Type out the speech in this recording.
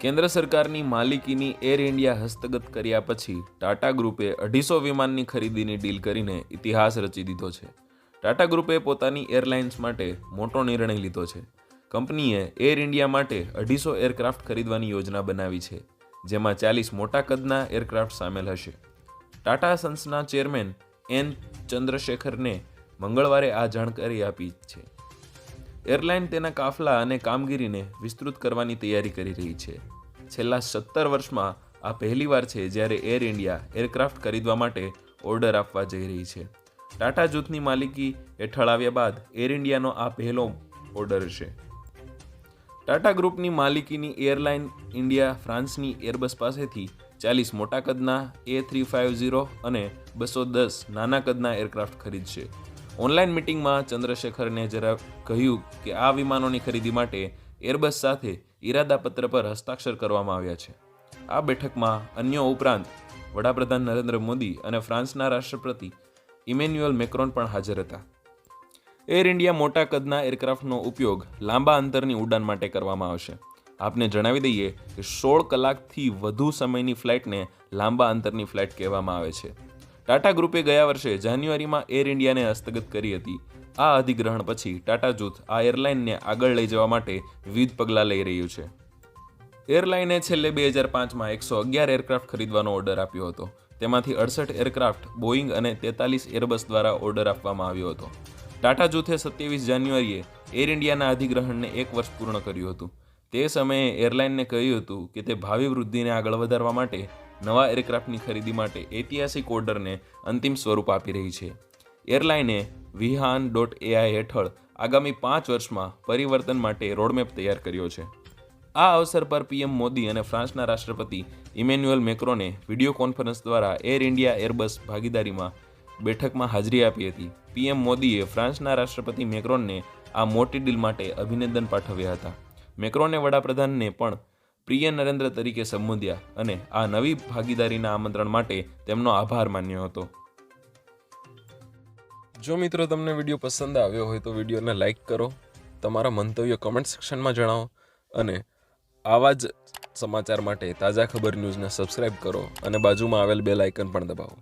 કેન્દ્ર સરકારની માલિકીની એર ઇન્ડિયા હસ્તગત કર્યા પછી ટાટા ગ્રુપે અઢીસો વિમાનની ખરીદીની ડીલ કરીને ઇતિહાસ રચી દીધો છે. ટાટા ગ્રુપે પોતાની એરલાઇન્સ માટે મોટો નિર્ણય લીધો છે. કંપનીએ એર ઇન્ડિયા માટે અઢીસો એરક્રાફ્ટ ખરીદવાની યોજના બનાવી છે, જેમાં ચાલીસ મોટા કદના એરક્રાફ્ટ સામેલ હશે. ટાટા સન્સના ચેરમેન એન ચંદ્રશેખરને મંગળવારે આ જાણકારી આપી છે. એરલાઇન તેના કાફલા અને કામગીરીને વિસ્તૃત કરવાની તૈયારી કરી રહી છે. છેલ્લા સત્તર વર્ષમાં આ પહેલીવાર છે જ્યારે એર ઇન્ડિયા એરક્રાફ્ટ ખરીદવા માટે ઓર્ડર આપવા જઈ રહી છે. ટાટા જૂથની માલિકી હેઠળ આવ્યા બાદ એર ઇન્ડિયાનો આ પહેલો ઓર્ડર છે. ટાટા ગ્રુપની માલિકીની એરલાઇન ઇન્ડિયા ફ્રાન્સની એરબસ પાસેથી ચાલીસ મોટા કદના એ થ્રી ફાઇવ ઝીરો અને બસો દસ નાના કદના એરક્રાફ્ટ ખરીદશે. ઓનલાઈન મિટિંગમાં ચંદ્રશેખરને જરા કહ્યું કે આ વિમાનોની ખરીદી માટે એરબસ સાથે ઇરાદાપત્ર પર હસ્તાક્ષર કરવામાં આવ્યા છે. આ બેઠકમાં અન્યો ઉપરાંત વડાપ્રધાન નરેન્દ્ર મોદી અને ફ્રાન્સના રાષ્ટ્રપતિ ઇમેન્યુઅલ મેક્રોન પણ હાજર હતા. એર ઇન્ડિયા મોટા કદના એરક્રાફ્ટનો ઉપયોગ લાંબા અંતરની ઉડાન માટે કરવામાં આવશે. આપને જણાવી દઈએ કે સોળ કલાકથી વધુ સમયની ફ્લાઇટને લાંબા અંતરની ફ્લાઇટ કહેવામાં આવે છે. ટાટા ગ્રુપે ગયા વર્ષે જાન્યુઆરીમાં એર ઇન્ડિયાને હસ્તગત કરી હતી. આ અધિગ્રહણ પછી ટાટા જૂથ આ એરલાઇનને આગળ લઈ જવા માટે વિવિધ પગલાં લઈ રહ્યું છે. એરલાઈને છેલ્લે બે હજાર પાંચમાં એકસો અગિયાર એરક્રાફ્ટ ખરીદવાનો ઓર્ડર આપ્યો હતો. તેમાંથી અડસઠ એરક્રાફ્ટ બોઈંગ અને તેતાલીસ એરબસ દ્વારા ઓર્ડર આપવામાં આવ્યો હતો. ટાટા જૂથે સત્યાવીસ જાન્યુઆરીએ એર ઇન્ડિયાના અધિગ્રહણને એક વર્ષ પૂર્ણ કર્યું હતું. તે સમયે એરલાઇનને કહ્યું હતું કે તે ભાવિ વૃદ્ધિને આગળ વધારવા માટે નવા એરક્રાફ્ટની ખરીદી માટે ઐતિહાસિક ઓર્ડરને અંતિમ સ્વરૂપ આપી રહી છે. એરલાઈને વિહાન ડોટ એઆઈ હેઠળ આગામી પાંચ વર્ષમાં પરિવર્તન માટે રોડમેપ તૈયાર કર્યો છે. આ અવસર પર પીએમ મોદી અને ફ્રાન્સના રાષ્ટ્રપતિ ઇમેન્યુઅલ મેક્રોને વીડિયો કોન્ફરન્સ દ્વારા એર ઇન્ડિયા એરબસ ભાગીદારીમાં બેઠકમાં હાજરી આપી હતી. પીએમ મોદીએ ફ્રાન્સના રાષ્ટ્રપતિ મેક્રોનને આ મોટી ડીલ માટે અભિનંદન પાઠવ્યા હતા. મેક્રોને વડાપ્રધાનને પણ પ્રિય નરેન્દ્ર તરીકે સંબોધ્યા અને આ નવી ભાગીદારીના આમંત્રણ માટે તેમનો આભાર માન્યો હતો. જો મિત્રો તમને વીડિયો પસંદ આવ્યો હોય તો વિડીયોને લાઇક કરો, તમારા મંતવ્ય કમેન્ટ સેક્શનમાં જણાવો અને આવા જ સમાચાર માટે તાજા ખબર ન્યૂઝને સબસ્ક્રાઇબ કરો અને બાજુમાં આવેલ બે લાઇકન પણ દબાવો.